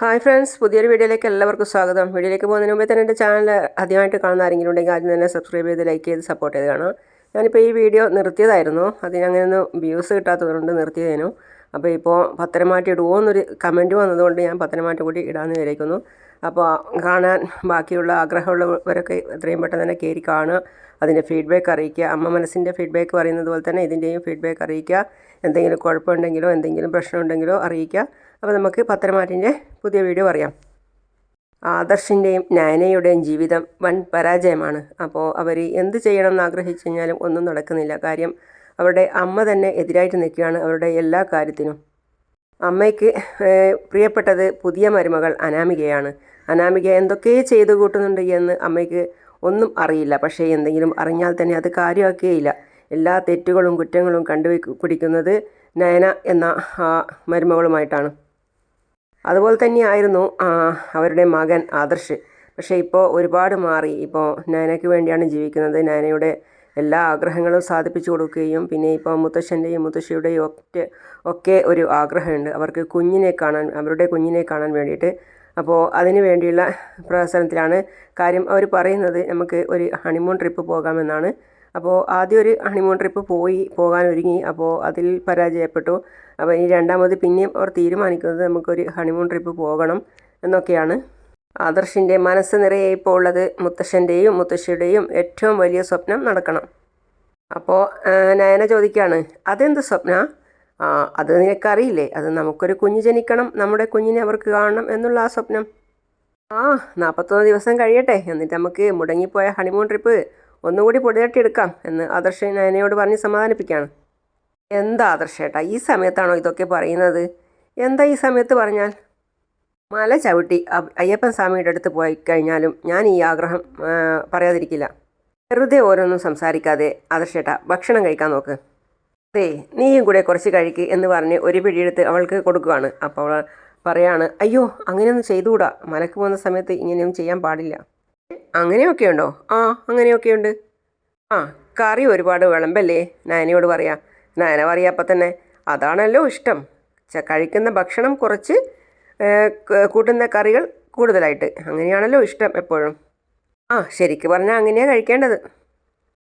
Hi friends പുതിയൊരു വീഡിയോയിലേക്ക് എല്ലാവർക്കും സ്വാഗതം. വീഡിയോയിലേക്ക് പോകുന്നതിന് മുമ്പേ തന്നെ എന്റെ ചാനൽ ആദ്യമായിട്ട് കാണുന്ന ആരെങ്കിലും ഉണ്ടെങ്കിൽ ആദ്യം തന്നെ സബ്സ്ക്രൈബ് ചെയ്ത് ലൈക്ക് ചെയ്ത് സപ്പോർട്ട് ചെയ്ത് കാണാം ഞാനിപ്പോൾ ഈ വീഡിയോ നിർത്തിയതായിരുന്നു. അതിനങ്ങനെയൊന്നും വ്യൂസ് കിട്ടാത്തതുകൊണ്ട് നിർത്തിയതേനു. അപ്പോൾ ഇപ്പോൾ പത്തനമാറ്റി ഇടുമോ എന്നൊരു കമന്റ് വന്നതുകൊണ്ട് ഞാൻ പത്തനമാറ്റി കൂടി ഇടാമെന്ന് വിചാരിക്കുന്നു. അപ്പോൾ കാണാൻ ബാക്കിയുള്ള ആഗ്രഹമുള്ളവരൊക്കെ എത്രയും പെട്ടെന്ന് തന്നെ കയറി കാണുക. അതിന്റെ ഫീഡ്ബാക്ക് അറിയിക്കുക. അമ്മ മനസ്സിന്റെ ഫീഡ്ബാക്ക് പറയുന്നത് പോലെ തന്നെ ഇതിന്റെയും ഫീഡ്ബാക്ക് അറിയിക്കുക. എന്തെങ്കിലും കുഴപ്പമുണ്ടെങ്കിലോ എന്തെങ്കിലും പ്രശ്നമുണ്ടെങ്കിലോ അറിയിക്കുക. അപ്പോൾ നമുക്ക് പത്തനമാറ്റിന്റെ പുതിയ വീഡിയോ പറയാം. ആദർശിന്റെയും നയനയുടെയും ജീവിതം വൻ പരാജയമാണ്. അപ്പോൾ അവർ എന്ത് ചെയ്യണം എന്ന് ആഗ്രഹിച്ചു കഴിഞ്ഞാലും ഒന്നും നടക്കുന്നില്ല. കാര്യം അവരുടെ അമ്മ തന്നെ എതിരായിട്ട് നിൽക്കുകയാണ് അവരുടെ എല്ലാ കാര്യത്തിനും. അമ്മയ്ക്ക് പ്രിയപ്പെട്ടത് പുതിയ മരുമകൾ അനാമികയാണ്. അനാമിക എന്തൊക്കെ ചെയ്തു കൂട്ടുന്നുണ്ട് എന്ന് അമ്മയ്ക്ക് ഒന്നും അറിയില്ല. പക്ഷേ എന്തെങ്കിലും അറിഞ്ഞാൽ തന്നെ അത് കാര്യമാക്കുകയില്ല. എല്ലാ തെറ്റുകളും കുറ്റങ്ങളും കണ്ടുപിടിക്കുന്നത് നയന എന്ന മരുമകളുമായിട്ടാണ്. അതുപോലെ തന്നെയായിരുന്നു അവരുടെ മകൻ ആദർശ്. പക്ഷേ ഇപ്പോൾ ഒരുപാട് മാറി. ഇപ്പോൾ നാനയ്ക്ക് വേണ്ടിയാണ് ജീവിക്കുന്നത്. നാനയുടെ എല്ലാ ആഗ്രഹങ്ങളും സാധിപ്പിച്ചു കൊടുക്കുകയും പിന്നെ ഇപ്പോൾ മുത്തശ്ശന്റെയും മുത്തശ്ശിയുടെയും ഒക്കെ ഒക്കെ ഒരു ആഗ്രഹമുണ്ട്. അവർക്ക് കുഞ്ഞിനെ കാണാൻ അവരുടെ കുഞ്ഞിനെ കാണാൻ വേണ്ടിയിട്ട്. അപ്പോൾ അതിന് വേണ്ടിയുള്ള പ്രവർത്തനത്തിലാണ് കാര്യം അവർ പറയുന്നത് നമുക്ക് ഒരു ഹണിമൂൺ ട്രിപ്പ് പോകാമെന്നാണ്. അപ്പോൾ ആദ്യം ഒരു ഹണിമൂൺ ട്രിപ്പ് പോയി പോകാൻ ഒരുങ്ങി അപ്പോൾ അതിൽ പരാജയപ്പെട്ടു. അപ്പോൾ ഇനി രണ്ടാമത് പിന്നെയും അവർ തീരുമാനിക്കുന്നത് നമുക്കൊരു ഹണിമൂൺ ട്രിപ്പ് പോകണം എന്നൊക്കെയാണ്. ആദർശിന്റെ മനസ്സ് നിറയെ ഇപ്പോൾ ഉള്ളത് മുത്തശ്ശന്റെയും മുത്തശ്ശിയുടെയും ഏറ്റവും വലിയ സ്വപ്നം നടക്കണം. അപ്പോൾ നയന ചോദിക്കുകയാണ് അതെന്ത് സ്വപ്ന? അത് നിനക്കറിയില്ലേ? അത് നമുക്കൊരു കുഞ്ഞ് ജനിക്കണം നമ്മുടെ കുഞ്ഞിനെ അവർക്ക് കാണണം എന്നുള്ള ആ സ്വപ്നം. ആ നാൽപ്പത്തൊന്ന് ദിവസം കഴിയട്ടെ. എന്നിട്ട് നമുക്ക് മുടങ്ങിപ്പോയ ഹണിമൂൺ ട്രിപ്പ് ഒന്നുകൂടി പൊടിതട്ടിയെടുക്കാം എന്ന് ആദർശ് നയനയോട് പറഞ്ഞ് സമാധാനിപ്പിക്കുകയാണ്. എന്താ ആദർശേട്ടാ ഈ സമയത്താണോ ഇതൊക്കെ പറയുന്നത്? എന്താ ഈ സമയത്ത് പറഞ്ഞാൽ? മല ചവിട്ടി അയ്യപ്പൻ സ്വാമിയുടെ അടുത്ത് പോയി കഴിഞ്ഞാലും ഞാൻ ഈ ആഗ്രഹം പറയാതിരിക്കില്ല. വെറുതെ ഓരോന്നും സംസാരിക്കാതെ ആദർശേട്ടാ ഭക്ഷണം കഴിക്കാൻ നോക്ക്. അതെ നീയും കൂടെ കുറച്ച് കഴിക്ക് എന്ന് പറഞ്ഞ് ഒരു പിടിയെടുത്ത് അവൾക്ക് കൊടുക്കുകയാണ്. അപ്പോൾ അവൾ പറയാണ് അയ്യോ അങ്ങനെയൊന്നും ചെയ്തുകൂടാ. മലക്ക് പോകുന്ന സമയത്ത് ഇങ്ങനെയൊന്നും ചെയ്യാൻ പാടില്ല. അങ്ങനെയൊക്കെ ഉണ്ടോ? ആ അങ്ങനെയൊക്കെയുണ്ട് ആ കറി ഒരുപാട് വിളമ്പല്ലേ? നയനയോട് പറയാം. നയന പറയാപ്പം തന്നെ അതാണല്ലോ ഇഷ്ടം. കഴിക്കുന്ന ഭക്ഷണം കുറച്ച് കൂട്ടുന്ന കറികൾ കൂടുതലായിട്ട്. അങ്ങനെയാണല്ലോ ഇഷ്ടം എപ്പോഴും. ആ ശരിക്ക് പറഞ്ഞാൽ അങ്ങനെയാണ് കഴിക്കേണ്ടത്.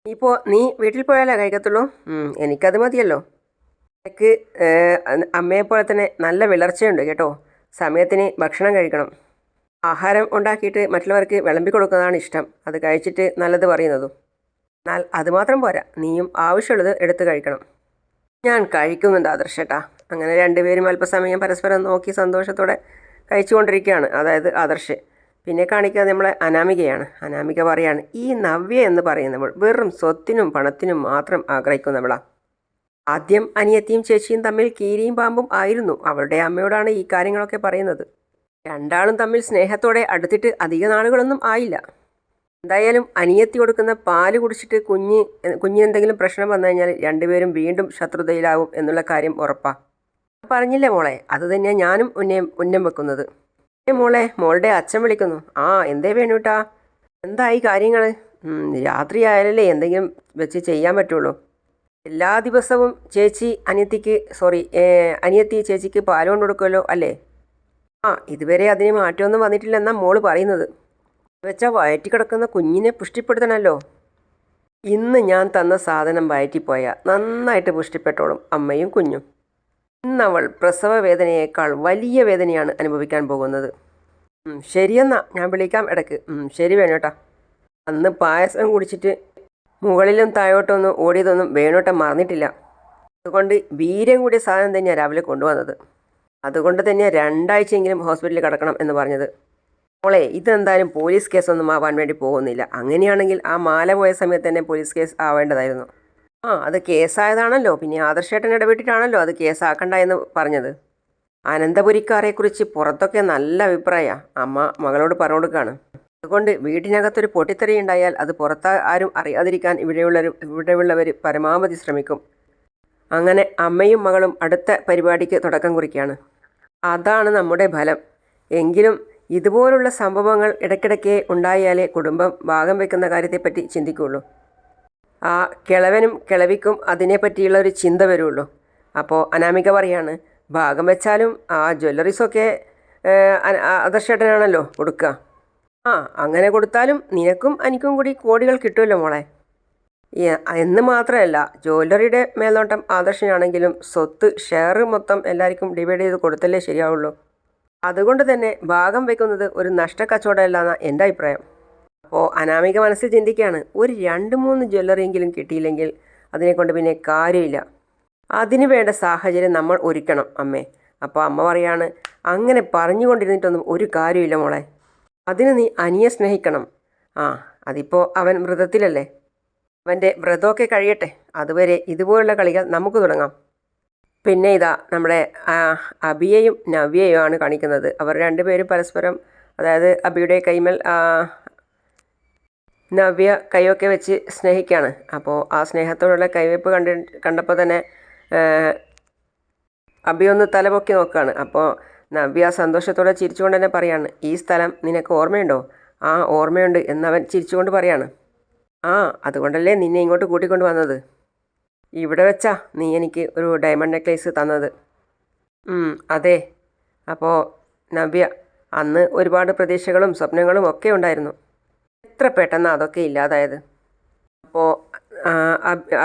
ഇപ്പോൾ നീ വീട്ടിൽ പോയാലേ കഴിക്കത്തുള്ളൂ? എനിക്കത് മതിയല്ലോ. എനിക്ക് അമ്മയെപ്പോലെ തന്നെ നല്ല വിളർച്ചയുണ്ട് കേട്ടോ. സമയത്തിന് ഭക്ഷണം കഴിക്കണം. ആഹാരം ഉണ്ടാക്കിയിട്ട് മറ്റുള്ളവർക്ക് വിളമ്പി കൊടുക്കുന്നതാണ് ഇഷ്ടം. അത് കഴിച്ചിട്ട് നല്ലത് പറയുന്നതും. എന്നാൽ അതുമാത്രം പോരാ. നീയും ആവശ്യമുള്ളത് എടുത്ത് കഴിക്കണം. ഞാൻ കഴിക്കുന്നുണ്ട് ആദർശേട്ടാ. അങ്ങനെ രണ്ടുപേരും അല്പസമയം പരസ്പരം നോക്കി സന്തോഷത്തോടെ കഴിച്ചുകൊണ്ടിരിക്കുകയാണ്. അതായത് ആദർശ്. പിന്നെ കാണിക്കുക നമ്മളെ അനാമികയാണ്. അനാമിക പറയാണ് ഈ നവ്യ എന്ന് പറയുന്നവൾ വെറും സ്വത്തിനും പണത്തിനും മാത്രം ആഗ്രഹിക്കുന്നവളാ. ആദ്യം അനിയത്തിയും ചേച്ചിയും തമ്മിൽ കീരിയും പാമ്പും ആയിരുന്നു. അവളുടെ അമ്മയോടാണ് ഈ കാര്യങ്ങളൊക്കെ പറയുന്നത്. രണ്ടാളും തമ്മിൽ സ്നേഹത്തോടെ അടുത്തിട്ട് അധിക നാളുകളൊന്നും ആയില്ല. എന്തായാലും അനിയത്തി കൊടുക്കുന്ന പാൽ കുടിച്ചിട്ട് കുഞ്ഞ് കുഞ്ഞിന് എന്തെങ്കിലും പ്രശ്നം വന്നു കഴിഞ്ഞാൽ രണ്ടുപേരും വീണ്ടും ശത്രുതയിലാവും എന്നുള്ള കാര്യം ഉറപ്പാ. പറഞ്ഞില്ലേ മോളെ അത് തന്നെയാണ് ഞാനും ഉന്നം ഉന്നം വെക്കുന്നത്. മോളെ മോളുടെ അച്ഛൻ വിളിക്കുന്നു. ആ എന്തേ വേണൂട്ടാ? എന്തായി കാര്യങ്ങൾ രാത്രി ആയാലല്ലേ എന്തെങ്കിലും വെച്ച് ചെയ്യാൻ പറ്റുള്ളൂ. എല്ലാ ദിവസവും ചേച്ചി അനിയത്തിക്ക് സോറി അനിയത്തി ചേച്ചിക്ക് പാൽ കൊണ്ടു കൊടുക്കുമല്ലോ അല്ലേ? ആ ഇതുവരെ അതിന് മാറ്റമൊന്നും വന്നിട്ടില്ലെന്നാ മോൾ പറയുന്നത്. വെച്ചാൽ വയറ്റി കിടക്കുന്ന കുഞ്ഞിനെ പുഷ്ടിപ്പെടുത്തണല്ലോ. ഇന്ന് ഞാൻ തന്ന സാധനം വയറ്റിപ്പോയാൽ നന്നായിട്ട് പുഷ്ടിപ്പെട്ടോളും അമ്മയും കുഞ്ഞും. ഇന്നവൾ പ്രസവ വേദനയേക്കാൾ വലിയ വേദനയാണ് അനുഭവിക്കാൻ പോകുന്നത്. ശരിയെന്നാ ഞാൻ വിളിക്കാം ഇടയ്ക്ക്. ശരി വേണോട്ടാ. അന്ന് പായസം കുടിച്ചിട്ട് മുകളിലും താഴോട്ടൊന്നും ഓടിയതൊന്നും വേണോട്ടം മറന്നിട്ടില്ല. അതുകൊണ്ട് വീര്യം കൂടിയ സാധനം തന്നെയാണ് രാവിലെ കൊണ്ടുവന്നത്. അതുകൊണ്ട് തന്നെ രണ്ടാഴ്ചയെങ്കിലും ഹോസ്പിറ്റലിൽ കിടക്കണം എന്ന് പറഞ്ഞത്. മോളെ ഇതെന്തായാലും പോലീസ് കേസൊന്നും ആവാൻ വേണ്ടി പോകുന്നില്ല. അങ്ങനെയാണെങ്കിൽ ആ മാല പോയ സമയത്ത് തന്നെ പോലീസ് കേസ് ആവേണ്ടതായിരുന്നു. ആ അത് കേസായതാണല്ലോ. പിന്നെ ആദർശേട്ടൻ ഇടപെട്ടിട്ടാണല്ലോ അത് കേസാക്കണ്ട എന്ന് പറഞ്ഞത്. അനന്തപുരിക്കാരെക്കുറിച്ച് പുറത്തൊക്കെ നല്ല അഭിപ്രായമാണ് അമ്മ മകളോട് പറഞ്ഞു കൊടുക്കുകയാണ് അതുകൊണ്ട് വീട്ടിനകത്തൊരു പൊട്ടിത്തെറി ഉണ്ടായാൽ അത് പുറത്ത് ആരും അറിയാതിരിക്കാൻ ഇവിടെയുള്ളവർ ഇവിടെയുള്ളവർ പരമാവധി ശ്രമിക്കും. അങ്ങനെ അമ്മയും മകളും അടുത്ത പരിപാടിക്ക് തുടക്കം കുറിക്കുകയാണ്. അതാണ് നമ്മുടെ ഫലം. എങ്കിലും ഇതുപോലുള്ള സംഭവങ്ങൾ ഇടയ്ക്കിടയ്ക്ക് ഉണ്ടായാലേ കുടുംബം ഭാഗം വെക്കുന്ന കാര്യത്തെപ്പറ്റി ചിന്തിക്കുകയുള്ളൂ. ആ കിളവനും കിളവിക്കും അതിനെപ്പറ്റിയുള്ള ഒരു ചിന്ത വരുള്ളൂ. അപ്പോൾ അനാമിക പറയാണ് ഭാഗം വെച്ചാലും ആ ജ്വല്ലറീസൊക്കെ അദർശേട്ടനാണല്ലോ കൊടുക്കുക. ആ അങ്ങനെ കൊടുത്താലും നിനക്കും എനിക്കും കൂടി കോടികൾ കിട്ടുമല്ലോ മോളെ. എന്ന് മാത്രമല്ല ജ്വല്ലറിയുടെ മേൽനോട്ടം ആദർശനാണെങ്കിലും സ്വത്ത് ഷെയർ മൊത്തം എല്ലാവർക്കും ഡിവൈഡ് ചെയ്ത് കൊടുത്തല്ലേ ശരിയാവുള്ളൂ. അതുകൊണ്ട് തന്നെ ഭാഗം വെക്കുന്നത് ഒരു നഷ്ടക്കച്ചവടമല്ലെന്ന എന്റെ അഭിപ്രായം. അപ്പോൾ അനാമിക മനസ്സിൽ ചിന്തിക്കുകയാണ് ഒരു രണ്ട് മൂന്ന് ജ്വല്ലറിയെങ്കിലും കിട്ടിയില്ലെങ്കിൽ അതിനെക്കൊണ്ട് പിന്നെ കാര്യമില്ല. അതിനു വേണ്ട സാഹചര്യം നമ്മൾ ഒരുക്കണം അമ്മേ. അപ്പോൾ അമ്മ പറയാണ് അങ്ങനെ പറഞ്ഞുകൊണ്ടിരുന്നിട്ടൊന്നും ഒരു കാര്യമില്ല മോളെ. അതിന് നീ അനിയെ സ്നേഹിക്കണം. ആ അതിപ്പോൾ അവൻ വ്രതത്തിലല്ലേ അവന്റെ വ്രതമൊക്കെ കഴിയട്ടെ. അതുവരെ ഇതുപോലുള്ള കളികൾ നമുക്ക് തുടങ്ങാം. പിന്നെ ഇതാ നമ്മുടെ അബിയയും നവ്യയും ആണ് കാണിക്കുന്നത്. അവർ രണ്ടുപേരും പരസ്പരം അതായത് അബിയുടെ കൈമൽ നവ്യ കൈയൊക്കെ വെച്ച് സ്നേഹിക്കുകയാണ്. അപ്പോൾ ആ സ്നേഹത്തോടുള്ള കൈവയ്പ് കണ്ടി കണ്ടപ്പോൾ തന്നെ അബിയൊന്ന് അബി ഒന്ന് തലപൊക്കി നോക്കുകയാണ്. അപ്പോൾ നവ്യ സന്തോഷത്തോടെ ചിരിച്ചുകൊണ്ട് തന്നെ പറയാണ് ഈ സ്ഥലം നിനക്ക് ഓർമ്മയുണ്ടോ? ആ ഓർമ്മയുണ്ട് എന്നവൻ ചിരിച്ചുകൊണ്ട് പറയാണ്. ആ അതുകൊണ്ടല്ലേ നിന്നെ ഇങ്ങോട്ട് കൂട്ടിക്കൊണ്ട് വന്നത്. ഇവിടെ വെച്ചാ നീ എനിക്ക് ഒരു ഡയമണ്ട് നെക്ലേസ് തന്നത്. അതെ. അപ്പോൾ നവ്യ അന്ന് ഒരുപാട് പ്രതീക്ഷകളും സ്വപ്നങ്ങളും ഒക്കെ ഉണ്ടായിരുന്നു. എത്ര പെട്ടെന്ന് അതൊക്കെ ഇല്ലാതായത്. അപ്പോൾ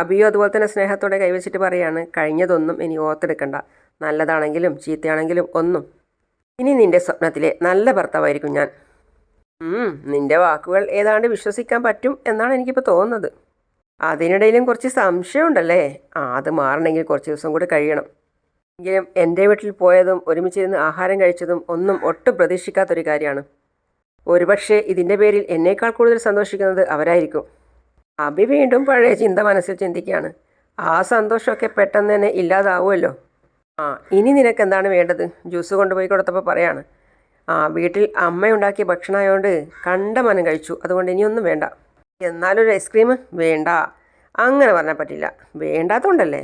അബിയോ അതുപോലെ തന്നെ സ്നേഹത്തോടെ കൈവച്ചിട്ട് പറയാണ് കഴിഞ്ഞതൊന്നും ഇനി ഓർത്തെടുക്കണ്ട. നല്ലതാണെങ്കിലും ചീത്തയാണെങ്കിലും ഒന്നും. ഇനി നിന്റെ സ്വപ്നത്തിലെ നല്ല ഭർത്താവായിരിക്കും ഞാൻ. നിന്റെ വാക്കുകൾ ഏതാണ്ട് വിശ്വസിക്കാൻ പറ്റും എന്നാണ് എനിക്കിപ്പോൾ തോന്നുന്നത്. അതിനിടയിലും കുറച്ച് സംശയമുണ്ടല്ലേ? അത് മാറണമെങ്കിൽ കുറച്ച് ദിവസം കൂടി കഴിയണം. എങ്കിലും എന്റെ വീട്ടിൽ പോയതും ഒരുമിച്ചിരുന്ന് ആഹാരം കഴിച്ചതും ഒന്നും ഒട്ടും പ്രതീക്ഷിക്കാത്തൊരു കാര്യമാണ്. ഒരുപക്ഷെ ഇതിന്റെ പേരിൽ എന്നേക്കാൾ കൂടുതൽ സന്തോഷിക്കുന്നത് അവരായിരിക്കും. അഭി വീണ്ടും പഴയ ചിന്ത മനസ്സിൽ ചിന്തിക്കുകയാണ്. ആ സന്തോഷമൊക്കെ പെട്ടെന്ന് തന്നെ ഇല്ലാതാവുമല്ലോ. ആ ഇനി നിനക്ക് എന്താണ് വേണ്ടത്? ജ്യൂസ് കൊണ്ടുപോയി കൊടുത്തപ്പോൾ പറയാണ്. ആ വീട്ടിൽ അമ്മ ഉണ്ടാക്കിയ ഭക്ഷണമായതുകൊണ്ട് കണ്ട മനം കഴിച്ചു. അതുകൊണ്ട് ഇനിയൊന്നും വേണ്ട. എന്നാലൊരു ഐസ്ക്രീം വേണ്ട. അങ്ങനെ പറഞ്ഞാൽ പറ്റില്ല. വേണ്ടാത്തതുകൊണ്ടല്ലേ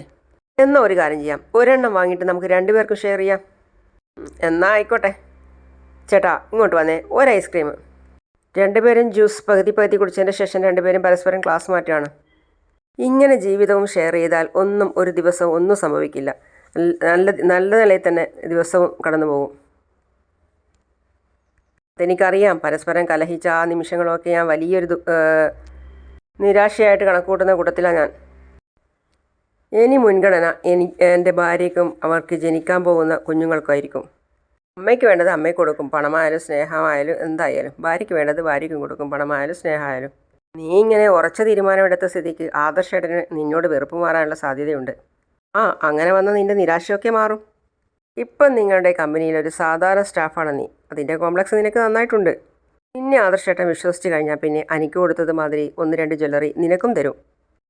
എന്നാൽ ഒരു കാര്യം ചെയ്യാം. ഒരെണ്ണം വാങ്ങിയിട്ട് നമുക്ക് രണ്ടുപേർക്കും ഷെയർ ചെയ്യാം. എന്നാൽ ആയിക്കോട്ടെ. ചേട്ടാ ഇങ്ങോട്ട് വന്നേ. ഒരു ഐസ്ക്രീം. രണ്ടുപേരും ജ്യൂസ് പകുതി പകുതി കുടിച്ചതിന്റെ ശേഷം രണ്ടുപേരും പരസ്പരം ക്ലാസ് മാറ്റുകയാണ്. ഇങ്ങനെ ജീവിതവും ഷെയർ ചെയ്താൽ ഒന്നും ഒരു ദിവസം ഒന്നും സംഭവിക്കില്ല. നല്ല നല്ല നിലയിൽ തന്നെ ദിവസവും കടന്നു പോകും അതെനിക്കറിയാം. പരസ്പരം കലഹിച്ച ആ നിമിഷങ്ങളൊക്കെ ഞാൻ വലിയൊരു നിരാശയായിട്ട് കണക്കൂട്ടുന്ന കൂട്ടത്തിലാണ് ഞാൻ. ഇനി മുൻഗണന എനി എന്റെ ഭാര്യയ്ക്കും അവർക്ക് ജനിക്കാൻ പോകുന്ന കുഞ്ഞുങ്ങൾക്കായിരിക്കും. അമ്മയ്ക്ക് വേണ്ടത് അമ്മയ്ക്ക് കൊടുക്കും. പണമായാലും സ്നേഹമായാലും എന്തായാലും. ഭാര്യയ്ക്ക് വേണ്ടത് ഭാര്യയ്ക്കും കൊടുക്കും. പണമായാലും സ്നേഹമായാലും. നീ ഇങ്ങനെ ഉറച്ച തീരുമാനമെടുത്ത സ്ഥിതിക്ക് ആദർശേട്ടന് നിന്നോട് വെറുപ്പ് മാറാനുള്ള സാധ്യതയുണ്ട്. ആ അങ്ങനെ വന്ന നിന്റെ നിരാശയൊക്കെ മാറും. ഇപ്പം നിങ്ങളുടെ കമ്പനിയിൽ ഒരു സാധാരണ സ്റ്റാഫാണ് നീ. അതിന്റെ കോംപ്ലക്സ് നിനക്ക് നന്നായിട്ടുണ്ട്. പിന്നെ ആദർശേട്ടൻ വിശ്വസിച്ച് കഴിഞ്ഞാൽ പിന്നെ എനിക്ക് കൊടുത്തത് മാതിരി ഒന്ന് രണ്ട് ജ്വല്ലറി നിനക്കും തരും.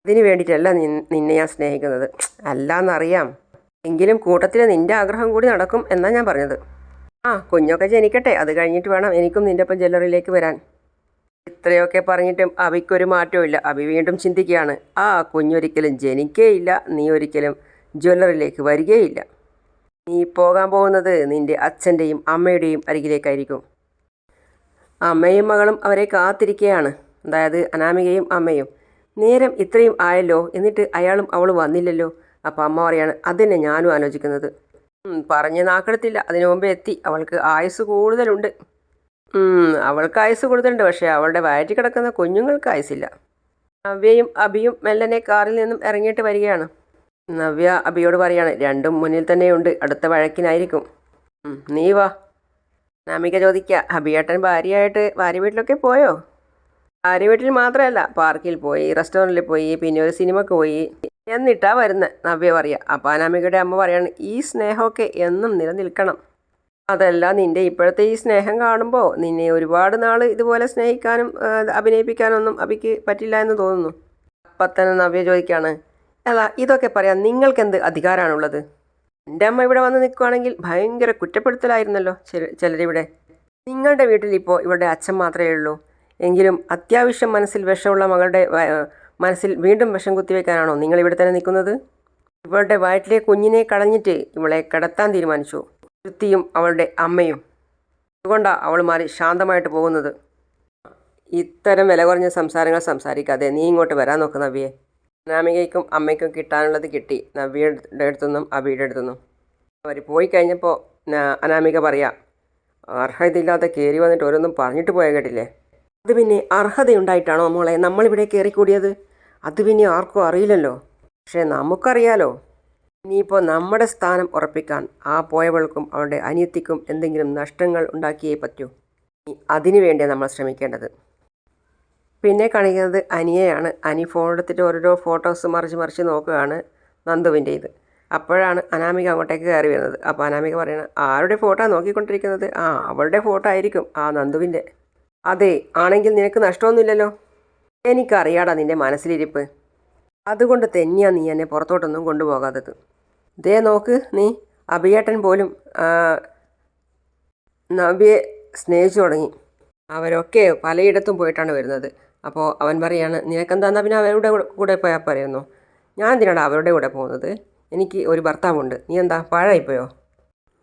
അതിന് വേണ്ടിയിട്ടല്ല നിന്നെ ഞാൻ സ്നേഹിക്കുന്നത്. അല്ലാന്നറിയാം. എങ്കിലും കൂട്ടത്തിൽ നിന്റെ ആഗ്രഹം കൂടി നടക്കും എന്നാണ് ഞാൻ പറഞ്ഞത്. ആ കുഞ്ഞൊക്കെ ജനിക്കട്ടെ. അത് കഴിഞ്ഞിട്ട് വേണം എനിക്കും നിന്റെ ഒപ്പം ജ്വല്ലറിയിലേക്ക് വരാൻ. ഇത്രയൊക്കെ പറഞ്ഞിട്ടും അവിക്കൊരു മാറ്റവും ഇല്ല. അഭി വീണ്ടും ചിന്തിക്കുകയാണ്. ആ കുഞ്ഞൊരിക്കലും ജനിക്കേയില്ല. നീ ഒരിക്കലും ജ്വല്ലറിയിലേക്ക് വരികയില്ല. നീ പോകാൻ പോകുന്നത് നിന്റെ അച്ഛന്റെയും അമ്മയുടെയും അരികിലേക്കായിരിക്കും. അമ്മയും മകളും അവരെ കാത്തിരിക്കുകയാണ് അതായത് അനാമികയും അമ്മയും. നേരം ഇത്രയും ആയല്ലോ. എന്നിട്ട് അയാളും അവളും വന്നില്ലല്ലോ? അപ്പോൾ അമ്മ പറയാണ് അതന്നെ ഞാനും ആലോചിക്കുന്നത്. പറഞ്ഞ് നാക്കെടുത്തില്ല. അതിനു മുമ്പേ എത്തി. അവൾക്ക് ആയുസ് കൂടുതലുണ്ട്. അവൾക്ക് ആയുസ് കൂടുതലുണ്ട്. പക്ഷേ അവളുടെ വയറ്റിൽ കിടക്കുന്ന കുഞ്ഞുങ്ങൾക്ക് ആയുസില്ല നവ്യയും അബിയും മെല്ലനെ കാറിൽ നിന്നും ഇറങ്ങിയിട്ട് വരികയാണ്. നവ്യ അബിയോട് പറയാണ് രണ്ടും മുന്നിൽ തന്നെയുണ്ട് അടുത്ത വഴക്കിനായിരിക്കും. നീ വാ. നാമിക ചോദിക്കുക അബിയേട്ടൻ ഭാര്യയായിട്ട് ഭാര്യ വീട്ടിലൊക്കെ പോയോ? ഭാര്യ വീട്ടിൽ മാത്രമല്ല പാർക്കിൽ പോയി റെസ്റ്റോറന്റിൽ പോയി പിന്നെ ഒരു സിനിമക്ക് പോയി. എന്നിട്ടാ വരുന്നത് നവ്യ പറയുക അപ്പോൾ അനാമികയുടെ അമ്മ പറയാണ് ഈ സ്നേഹമൊക്കെ എന്നും നിലനിൽക്കണം. അതല്ല നിന്റെ ഇപ്പോഴത്തെ ഈ സ്നേഹം കാണുമ്പോൾ നിന്നെ ഒരുപാട് നാൾ ഇതുപോലെ സ്നേഹിക്കാനും അഭിനയിപ്പിക്കാനൊന്നും അബിക്ക് പറ്റില്ല എന്ന് തോന്നുന്നു. അപ്പം തന്നെ നവ്യ ചോദിക്കുകയാണ് അല്ല ഇതൊക്കെ പറയാൻ നിങ്ങൾക്കെന്ത് അധികാരമാണുള്ളത് എന്റെ അമ്മ ഇവിടെ വന്ന് നിൽക്കുകയാണെങ്കിൽ ഭയങ്കര കുറ്റപ്പെടുത്തലായിരുന്നല്ലോ ചില- ചിലരിവിടെ. നിങ്ങളുടെ വീട്ടിൽ ഇപ്പോൾ ഇവിടെ അച്ഛൻ മാത്രമേ ഉള്ളൂ. എങ്കിലും അത്യാവശ്യം മനസ്സിൽ വിഷമുള്ള മകളുടെ മനസ്സിൽ വീണ്ടും വിഷം കുത്തിവെക്കാനാണോ നിങ്ങൾ ഇവിടെ തന്നെ നിൽക്കുന്നത്? ഇവളുടെ വയറ്റിലെ കുഞ്ഞിനെ കളഞ്ഞിട്ട് ഇവളെ കടത്താൻ തീരുമാനിച്ചു. വൃത്തിയും അവളുടെ അമ്മയും. അതുകൊണ്ടാണ് അവൾ മാറി ശാന്തമായിട്ട് പോകുന്നത്. ഇത്തരം വില കുറഞ്ഞ സംസാരങ്ങൾ സംസാരിക്കാതെ നീ ഇങ്ങോട്ട് വരാൻ നോക്കുന്ന അനാമികയ്ക്കും അമ്മയ്ക്കും കിട്ടാനുള്ളത് കിട്ടി. നവ്യയുടെ അടുത്തുനിന്നും അബിയുടെ അടുത്തുനിന്നും അവർ പോയി കഴിഞ്ഞപ്പോൾ അനാമിക പറയാം അർഹതയില്ലാതെ കയറി വന്നിട്ട് ഓരോന്നും പറഞ്ഞിട്ട് പോയ കേട്ടില്ലേ? അത് പിന്നെ അർഹതയുണ്ടായിട്ടാണോ മോളെ? നമ്മളിവിടെ കയറിക്കൂടിയത് അത് പിന്നെ ആർക്കും അറിയില്ലല്ലോ. പക്ഷേ നമുക്കറിയാലോ. ഇനിയിപ്പോൾ നമ്മുടെ സ്ഥാനം ഉറപ്പിക്കാൻ ആ പോയവൾക്കും അവളുടെ അനിയത്തിക്കും എന്തെങ്കിലും നഷ്ടങ്ങൾ ഉണ്ടാക്കിയേ പറ്റൂ. അതിനു വേണ്ടിയാണ് നമ്മൾ ശ്രമിക്കേണ്ടത്. പിന്നെ കാണിക്കുന്നത് അനിയയാണ്. അനി ഫോൺ എടുത്തിട്ട് ഓരോരോ ഫോട്ടോസ് മറിച്ച് മറിച്ച് നോക്കുകയാണ് നന്ദുവിന്റെ ഇത് അപ്പോഴാണ് അനാമിക അങ്ങോട്ടേക്ക് കയറി വരുന്നത്. അപ്പോൾ അനാമിക പറയുന്നത് ആരുടെ ഫോട്ടോ നോക്കിക്കൊണ്ടിരിക്കുന്നത്? ആ അവളുടെ ഫോട്ടോ ആയിരിക്കും. ആ നന്ദുവിന്റെ. അതെ ആണെങ്കിൽ നിനക്ക് നഷ്ടമൊന്നുമില്ലല്ലോ? എനിക്കറിയാടാ നിന്റെ മനസ്സിലിരിപ്പ്. അതുകൊണ്ട് തന്നെയാണ് നീ എന്നെ പുറത്തോട്ടൊന്നും കൊണ്ടുപോകാത്തത്. ദേ നോക്ക് നീ അഭിയേട്ടൻ പോലും നവ്യെ സ്നേഹിച്ചു തുടങ്ങി. അവരൊക്കെ പലയിടത്തും പോയിട്ടാണ് വരുന്നത്. അപ്പോൾ അവൻ പറയാണ് നിനക്കെന്താന്നാ പിന്നെ അവരുടെ കൂടെ- പോയാൽ പറയുന്നു ഞാൻ എന്തിനാണ് അവരുടെ കൂടെ പോകുന്നത്? എനിക്ക് ഒരു ഭർത്താവുണ്ട്. നീ എന്താ പാഴായിപ്പോയോ?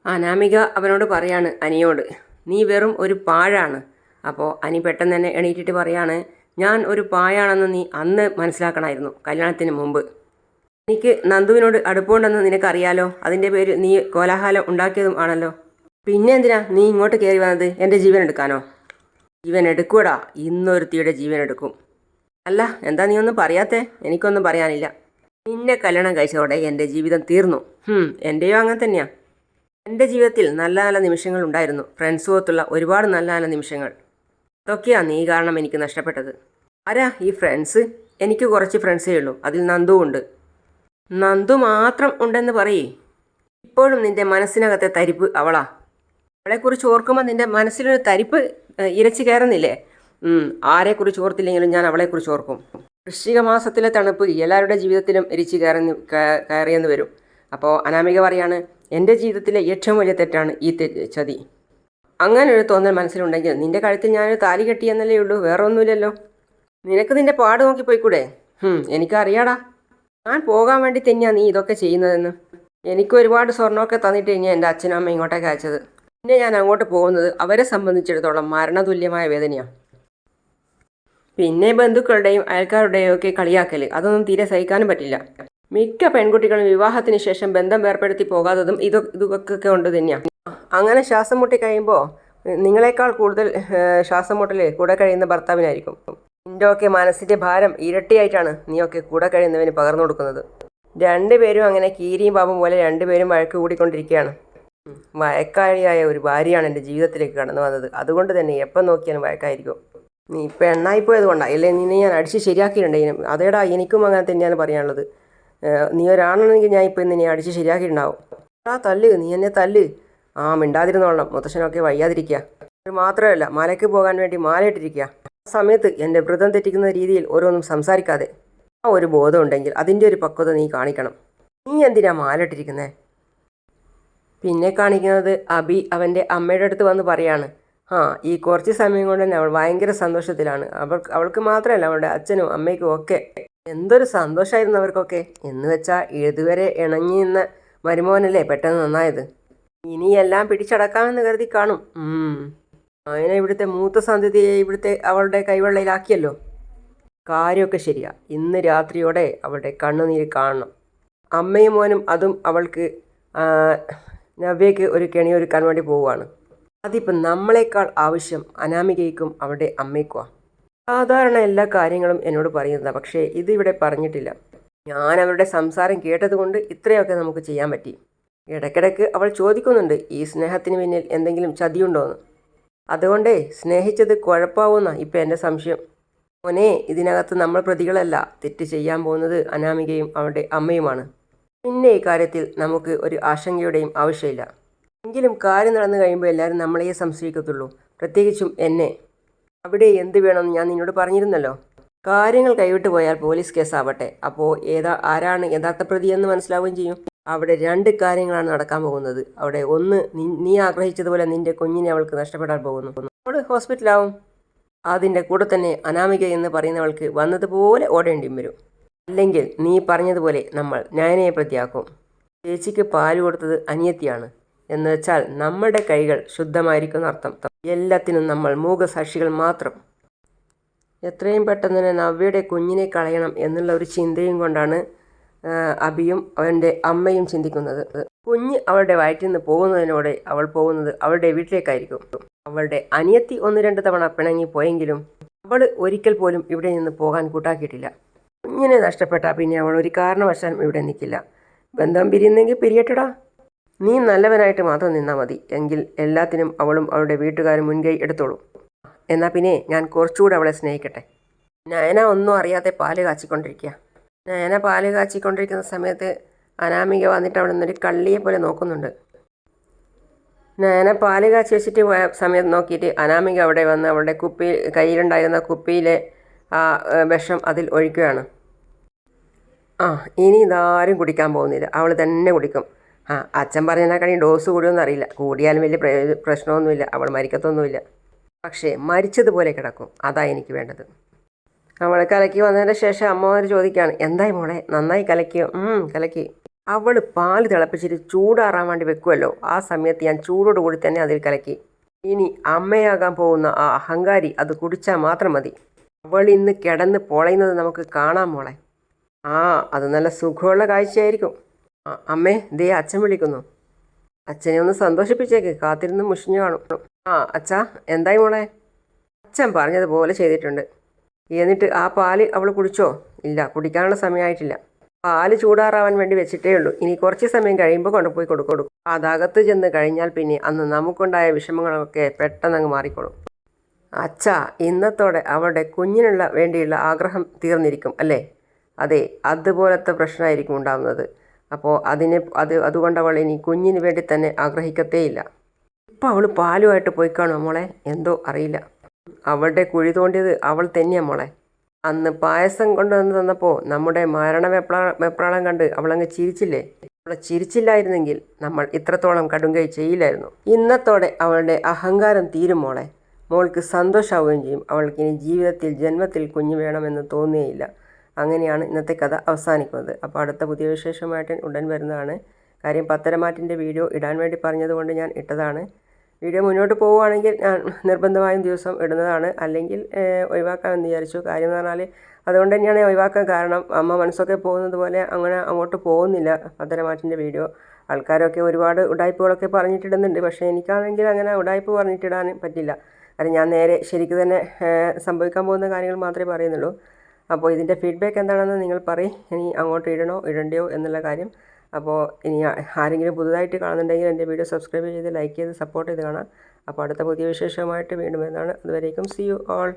അനാമിക അവനോട് പറയാണ് അനിയോട് നീ വെറും ഒരു പാഴാണ്. അപ്പോൾ അനി പെട്ടെന്ന് തന്നെ എണീറ്റിട്ട് പറയാണ് ഞാൻ ഒരു പായാണെന്ന് നീ അന്ന് മനസ്സിലാക്കണമായിരുന്നു കല്യാണത്തിന് മുമ്പ്. എനിക്ക് നന്ദുവിനോട് അടുപ്പമുണ്ടെന്ന് നിനക്കറിയാലോ? അതിന്റെ പേര് നീ കോലാഹലം ഉണ്ടാക്കിയതും ആണല്ലോ. പിന്നെ എന്തിനാ നീ ഇങ്ങോട്ട് കയറി വന്നത്? എന്റെ ജീവൻ എടുക്കാനോ? ജീവൻ എടുക്കൂടാ. ഇന്നൊരുത്തിയുടെ ജീവൻ എടുക്കും. അല്ല എന്താ നീ ഒന്നും പറയാത്തേ? എനിക്കൊന്നും പറയാനില്ല. നിന്നെ കല്യാണം കഴിച്ചതോടെ എന്റെ ജീവിതം തീർന്നു. എന്റെയോ അങ്ങനെ തന്നെയാ. എന്റെ ജീവിതത്തിൽ നല്ല നല്ല നിമിഷങ്ങൾ ഉണ്ടായിരുന്നു. ഫ്രണ്ട്സുമൊത്തുള്ള ഒരുപാട് നല്ല നല്ല നിമിഷങ്ങൾ. അതൊക്കെയാ നീ കാരണം എനിക്ക് നഷ്ടപ്പെട്ടത്. ആരാ ഈ ഫ്രണ്ട്സ് എനിക്ക് കുറച്ച് ഫ്രണ്ട്സേ ഉള്ളൂ. അതിൽ നന്ദു ഉണ്ട്. നന്ദു മാത്രം ഉണ്ടെന്ന് പറയേ. ഇപ്പോഴും നിന്റെ മനസ്സിനകത്തെ തരിപ്പ് അവളാ. അവളെക്കുറിച്ച് ഓർക്കുമ്പോൾ നിന്റെ മനസ്സിലൊരു തരിപ്പ് ഇരച്ചു കയറുന്നില്ലേ? ആരെക്കുറിച്ച് ഓർത്തില്ലെങ്കിലും ഞാൻ അവളെക്കുറിച്ച് ഓർക്കും. വൃശ്ചിക മാസത്തിലെ തണുപ്പ് എല്ലാവരുടെ ജീവിതത്തിലും എരിച്ചു കയറി കയറിയെന്ന് വരും. അപ്പോൾ അനാമിക പറയാണ് എന്റെ ജീവിതത്തിലെ ഏറ്റവും വലിയ തെറ്റാണ് ഈ ചതി. അങ്ങനെ ഒരു തോന്നൽ മനസ്സിലുണ്ടെങ്കിൽ നിന്റെ കഴുത്തിൽ ഞാനൊരു താലി കെട്ടിയെന്നല്ലേ ഉള്ളൂ വേറെ ഒന്നുമില്ലല്ലോ നിനക്ക് നിന്റെ പാട് നോക്കി പോയിക്കൂടെ? ഹും, എനിക്കറിയാടാ. ഞാൻ പോകാൻ വേണ്ടി തന്നെയാണ് നീ ഇതൊക്കെ ചെയ്യുന്നതെന്ന്. എനിക്ക് ഒരുപാട് സ്വർണമൊക്കെ തന്നിട്ട് കഴിഞ്ഞാൽ എന്റെ അച്ഛനും അമ്മ ഇങ്ങോട്ടേക്ക് അയച്ചത്. പിന്നെ ഞാൻ അങ്ങോട്ട് പോകുന്നത് അവരെ സംബന്ധിച്ചിടത്തോളം മരണതുല്യമായ വേദനയാണ് പിന്നെ ബന്ധുക്കളുടെയും അയൽക്കാരുടെയും ഒക്കെ കളിയാക്കൽ അതൊന്നും തീരെ സഹിക്കാനും പറ്റില്ല. മിക്ക പെൺകുട്ടികളും വിവാഹത്തിന് ശേഷം ബന്ധം വേർപ്പെടുത്തി പോകാത്തതും ഇതൊ ഇതൊക്കെ ഉണ്ട് തന്നെയാണ് അങ്ങനെ ശ്വാസം മുട്ടി കഴിയുമ്പോൾ നിങ്ങളെക്കാൾ കൂടുതൽ ശ്വാസം മുട്ടൽ കൂടെ കഴിയുന്ന ഭർത്താവിനായിരിക്കും. നിന്റെ ഒക്കെ മനസ്സിന്റെ ഭാരം ഇരട്ടിയായിട്ടാണ് നീയൊക്കെ കൂടെ കഴിയുന്നവന് പകർന്നു കൊടുക്കുന്നത്. രണ്ടുപേരും അങ്ങനെ കീരിയും പാമ്പും പോലെ രണ്ടുപേരും വഴക്ക് കൂടിക്കൊണ്ടിരിക്കുകയാണ്. വഴക്കാരിയായ ഒരു ഭാര്യയാണ് എന്റെ ജീവിതത്തിലേക്ക് കടന്നു വന്നത്. അതുകൊണ്ട് തന്നെ എപ്പം നോക്കിയാലും വഴക്കായിരിക്കും നീ ഇപ്പം എണ്ണായിപ്പോയത് കൊണ്ടാണ്. അല്ലേ നിന്നെ ഞാൻ അടിച്ച് ശരിയാക്കിയിട്ടുണ്ടെങ്കിലും അതേടാ എനിക്കും അങ്ങനെ തന്നെയാണ് പറയാനുള്ളത്. നീ ഒരാണെന്നെങ്കിൽ ഞാൻ ഇപ്പം നിന്നെ അടിച്ച് ശരിയാക്കിയിട്ടുണ്ടാവും. ആ തല്ല് നീ എന്നെ തല്ല്. ആ മിണ്ടാതിരുന്നോളണം. മുത്തശ്ശനൊക്കെ വയ്യാതിരിക്കുക. അത് മാത്രമല്ല മലയ്ക്ക് പോകാൻ വേണ്ടി മാലയിട്ടിരിക്കുക. ആ സമയത്ത് എന്റെ വ്രതം തെറ്റിക്കുന്ന രീതിയിൽ ഓരോന്നും സംസാരിക്കാതെ. ആ ഒരു ബോധം ഉണ്ടെങ്കിൽ അതിന്റെ ഒരു പക്വത നീ കാണിക്കണം. നീ എന്തിനാ മാലയിട്ടിരിക്കുന്നത് പിന്നെ കാണിക്കുന്നത് അബി അവന്റെ അമ്മയുടെ അടുത്ത് വന്ന് പറയാണ് ആ ഈ കുറച്ച് സമയം കൊണ്ട് തന്നെ അവൾ ഭയങ്കര സന്തോഷത്തിലാണ്. അവൾക്ക് അവൾക്ക് മാത്രമല്ല അവളുടെ അച്ഛനും അമ്മയ്ക്കും ഒക്കെ എന്തൊരു സന്തോഷമായിരുന്നു അവർക്കൊക്കെ. എന്ന് വെച്ചാൽ ഇതുവരെ ഇണങ്ങി നിന്ന മരുമോനല്ലേ പെട്ടെന്ന് നന്നായത്. ഇനിയെല്ലാം പിടിച്ചടക്കാമെന്ന് കരുതി കാണും. അങ്ങനെ ഇവിടുത്തെ മൂത്ത സന്ധ്യതയെ ഇവിടുത്തെ അവളുടെ കൈവെള്ളയിലാക്കിയല്ലോ. കാര്യമൊക്കെ ശരിയാ. ഇന്ന് രാത്രിയോടെ അവളുടെ കണ്ണുനീര് കാണണം. അമ്മയും മോനും അതും അവൾക്ക് നവ്യയ്ക്ക് ഒരു കെണി ഒരുക്കാൻ വേണ്ടി പോവുകയാണ്. അതിപ്പം നമ്മളെക്കാൾ ആവശ്യം അനാമികയ്ക്കും അവരുടെ അമ്മയ്ക്കുമാണ് സാധാരണ എല്ലാ കാര്യങ്ങളും എന്നോട് പറയുന്നതാണ് പക്ഷേ ഇതിവിടെ പറഞ്ഞിട്ടില്ല. ഞാൻ അവരുടെ സംസാരം കേട്ടതുകൊണ്ട് ഇത്രയൊക്കെ നമുക്ക് ചെയ്യാൻ പറ്റി. ഇടയ്ക്കിടയ്ക്ക് അവൾ ചോദിക്കുന്നുണ്ട് ഈ സ്നേഹത്തിന് പിന്നിൽ എന്തെങ്കിലും ചതിയുണ്ടോയെന്ന് അതുകൊണ്ടേ സ്നേഹിച്ചത് കുഴപ്പമാവുന്ന ഇപ്പം എന്റെ സംശയം. മോനെ ഇതിനകത്ത് നമ്മൾ പ്രതികളല്ല. തെറ്റ് ചെയ്യാൻ പോകുന്നത് അനാമികയും അവളുടെ അമ്മയുമാണ്. പിന്നെ ഈ കാര്യത്തിൽ നമുക്ക് ഒരു ആശങ്കയുടെയും ആവശ്യമില്ല. എങ്കിലും കാര്യം നടന്നു കഴിയുമ്പോൾ എല്ലാവരും നമ്മളെയേ സംശയിക്കത്തുള്ളൂ. പ്രത്യേകിച്ചും എന്നെ. അവിടെ എന്ത് വേണമെന്ന് ഞാൻ നിന്നോട് പറഞ്ഞിരുന്നല്ലോ. കാര്യങ്ങൾ കൈവിട്ട് പോയാൽ പോലീസ് കേസാവട്ടെ. അപ്പോൾ ഏതാ ആരാണ് യഥാർത്ഥ പ്രതി എന്ന് മനസ്സിലാവുകയും ചെയ്യും. അവിടെ രണ്ട് കാര്യങ്ങളാണ് നടക്കാൻ പോകുന്നത്. അവിടെ ഒന്ന് നീ- ആഗ്രഹിച്ചതുപോലെ നിന്റെ കുഞ്ഞിനെ അവൾക്ക് നഷ്ടപ്പെടാൻ പോകുന്നു. അവൾ ഹോസ്പിറ്റലാവും. അതിന്റെ കൂടെ തന്നെ അനാമിക എന്ന് പറയുന്നവൾക്ക് വന്നതുപോലെ ഓടേണ്ടിയും വരും. അല്ലെങ്കിൽ നീ പറഞ്ഞതുപോലെ നമ്മൾ നയനയെ പ്രതിയാക്കും. ചേച്ചിക്ക് പാൽ കൊടുത്തത് അനിയത്തിയാണ്. എന്ന് വെച്ചാൽ നമ്മുടെ കൈകൾ ശുദ്ധമായിരിക്കുന്ന അർത്ഥം. എല്ലാത്തിനും നമ്മൾ മൂകസാക്ഷികൾ മാത്രം. എത്രയും പെട്ടെന്ന് തന്നെ നവ്യയുടെ കുഞ്ഞിനെ കളയണം എന്നുള്ള ഒരു ചിന്തയും കൊണ്ടാണ് അബിയും അവന്റെ അമ്മയും ചിന്തിക്കുന്നത്. കുഞ്ഞ് അവളുടെ വയറ്റിൽ നിന്ന് പോകുന്നതിനോടെ അവൾ പോകുന്നത് അവളുടെ വീട്ടിലേക്കായിരിക്കും. അവളുടെ അനിയത്തി ഒന്ന് രണ്ട് തവണ പിണങ്ങി പോയെങ്കിലും അവൾ ഒരിക്കൽ പോലും ഇവിടെ നിന്ന് പോകാൻ കൂട്ടാക്കിയിട്ടില്ല. കുഞ്ഞിനെ നഷ്ടപ്പെട്ടാൽ പിന്നെ അവൾ ഒരു കാരണവശാലും ഇവിടെ നിൽക്കില്ല. ബന്ധം പിരിയുന്നെങ്കിൽ പിരിയട്ടടാ. നീ നല്ലവനായിട്ട് മാത്രം നിന്നാൽ മതി. എങ്കിൽ എല്ലാത്തിനും അവളും അവളുടെ വീട്ടുകാരും മുൻകൈ എടുത്തോളും. എന്നാൽ പിന്നെ ഞാൻ കുറച്ചുകൂടെ അവളെ സ്നേഹിക്കട്ടെ. നയന ഒന്നും അറിയാതെ പാൽ കാച്ചിക്കൊണ്ടിരിക്കുക നയന പാൽ കാച്ചിക്കൊണ്ടിരിക്കുന്ന സമയത്ത് അനാമിക വന്നിട്ട് അവിടെ നിന്നൊരു കള്ളിയെ പോലെ നോക്കുന്നുണ്ട്. നയന പാൽ കാച്ചി വെച്ചിട്ട് പോയ സമയത്ത് നോക്കിയിട്ട് അനാമിക അവിടെ വന്ന് അവളുടെ കുപ്പി കയ്യിലുണ്ടായിരുന്ന കുപ്പിയിലെ ആ വിഷം അതിൽ ഒഴിക്കുകയാണ്. ആ ഇനി ഇതാരും കുടിക്കാൻ പോകുന്നില്ല. അവൾ തന്നെ കുടിക്കും. ആ അച്ഛൻ പറഞ്ഞതിനേക്കാളും ഡോസ് കൂടിയൊന്നും അറിയില്ല. കൂടിയാലും വലിയ പ്രശ്നമൊന്നുമില്ല. അവൾ മരിക്കത്തൊന്നുമില്ല. പക്ഷേ മരിച്ചതുപോലെ കിടക്കും. അതാ എനിക്ക് വേണ്ടത്. അവൾ കലക്കി വന്നതിന് ശേഷം അമ്മമാർ ചോദിക്കുകയാണ് എന്തായി മോളെ? നന്നായി കലക്കിയോ? കലക്കി. അവൾ പാൽ തിളപ്പിച്ചിട്ട് ചൂടാറാൻ വേണ്ടി വെക്കുമല്ലോ ആ സമയത്ത് ഞാൻ ചൂടോട് കൂടി തന്നെ അതിൽ കലക്കി. ഇനി അമ്മയാകാൻ പോകുന്ന ആ അഹങ്കാരി അത് കുടിച്ചാൽ മാത്രം മതി. അവൾ ഇന്ന് കിടന്ന് പൊളയുന്നത് നമുക്ക് കാണാം മോളെ. ആ അത് നല്ല സുഖമുള്ള കാഴ്ചയായിരിക്കും. അമ്മേ ദേ അച്ഛൻ വിളിക്കുന്നു. അച്ഛനെ ഒന്ന് സന്തോഷിപ്പിച്ചേക്ക് കാത്തിരുന്ന് മുഷിഞ്ഞു കാണും. ആ അച്ഛാ എന്തായി മോളെ? അച്ഛൻ പറഞ്ഞതുപോലെ ചെയ്തിട്ടുണ്ട്. എന്നിട്ട് ആ പാൽ അവൾ കുടിച്ചോ? ഇല്ല കുടിക്കാനുള്ള സമയമായിട്ടില്ല. പാൽ ചൂടാറാവാൻ വേണ്ടി വെച്ചിട്ടേ ഉള്ളൂ. ഇനി കുറച്ച് സമയം കഴിയുമ്പോൾ കൊണ്ടുപോയി കൊടുക്കും അതകത്ത് ചെന്ന് കഴിഞ്ഞാൽ പിന്നെ അന്ന് നമുക്കുണ്ടായ വിഷമങ്ങളൊക്കെ പെട്ടെന്ന് അങ്ങ് മാറിക്കോളും. അച്ഛാ ഇന്നത്തോടെ അവളുടെ കുഞ്ഞിനുള്ള വേണ്ടിയുള്ള ആഗ്രഹം തീർന്നിരിക്കും അല്ലേ? അതെ അതുപോലത്തെ പ്രശ്നമായിരിക്കും ഉണ്ടാകുന്നത് അപ്പോൾ അതിനെ അത് അതുകൊണ്ട് അവൾ ഇനി കുഞ്ഞിന് വേണ്ടി തന്നെ ആഗ്രഹിക്കത്തേയില്ല. ഇപ്പം അവൾ പാലുമായിട്ട് പോയി കാണുമോ മോളെ? എന്തോ അറിയില്ല. അവളുടെ കുഴി തോണ്ടിയത് അവൾ തന്നെയാണ് മോളെ. അന്ന് പായസം കൊണ്ടുവന്ന് തന്നപ്പോൾ നമ്മുടെ മരണ വെപ്രാ വെപ്രാളം കണ്ട് അവളങ്ങ് ചിരിച്ചില്ലേ? അവളെ ചിരിച്ചില്ലായിരുന്നെങ്കിൽ നമ്മൾ ഇത്രത്തോളം കടുങ്കൈ ചെയ്യില്ലായിരുന്നു. ഇന്നത്തോടെ അവളുടെ അഹങ്കാരം തീരും മോളെ. മോൾക്ക് സന്തോഷമാവുകയും ചെയ്യും. അവൾക്ക് ഇനി ജീവിതത്തിൽ ജന്മത്തിൽ കുഞ്ഞ് വേണമെന്ന് തോന്നുകയില്ല. അങ്ങനെയാണ് ഇന്നത്തെ കഥ അവസാനിക്കുന്നത്. അപ്പോൾ അടുത്ത പുതിയ വിശേഷമായിട്ട് ഉടൻ വരുന്നതാണ്. കാര്യം പത്തരമാറ്റിന്റെ വീഡിയോ ഇടാൻ വേണ്ടി പറഞ്ഞതുകൊണ്ട് ഞാൻ ഇട്ടതാണ്. വീഡിയോ മുന്നോട്ട് പോവുകയാണെങ്കിൽ ഞാൻ നിർബന്ധമായും ദിവസം ഇടുന്നതാണ്. അല്ലെങ്കിൽ ഒഴിവാക്കാമെന്ന് വിചാരിച്ചു. കാര്യം എന്ന് പറഞ്ഞാൽ അതുകൊണ്ട് തന്നെയാണ് ഒഴിവാക്കാൻ കാരണം. അമ്മ മനസ്സൊക്കെ പോകുന്നത് പോലെ അങ്ങനെ അങ്ങോട്ട് പോകുന്നില്ല പത്തരമാറ്റിന്റെ വീഡിയോ. ആൾക്കാരൊക്കെ ഒരുപാട് ഉടായ്പകളൊക്കെ പറഞ്ഞിട്ടിടുന്നുണ്ട്. പക്ഷേ എനിക്കാണെങ്കിൽ അങ്ങനെ ഉടായ്പ പറഞ്ഞിട്ടിടാൻ പറ്റില്ല. കാരണം ഞാൻ നേരെ ശരിക്ക് തന്നെ സംഭവിക്കാൻ പോകുന്ന കാര്യങ്ങൾ മാത്രമേ പറയുന്നുള്ളൂ. അപ്പോൾ ഇതിന്റെ ഫീഡ്ബാക്ക് എന്താണെന്ന് നിങ്ങൾ പറയും. ഇനി അങ്ങോട്ട് ഇടണോ ഇടണ്ടയോ എന്നുള്ള കാര്യം. അപ്പോൾ ഇനി ആരെങ്കിലും പുതുതായിട്ട് കാണുന്നുണ്ടെങ്കിൽ എന്റെ വീഡിയോ സബ്സ്ക്രൈബ് ചെയ്ത് ലൈക്ക് ചെയ്ത് സപ്പോർട്ട് ചെയ്ത് കാണാം. അപ്പോൾ അടുത്ത പുതിയ വിശേഷമായിട്ട് വീണ്ടും വരുന്നതാണ് അതുവരേക്കും സി യു ഓൾ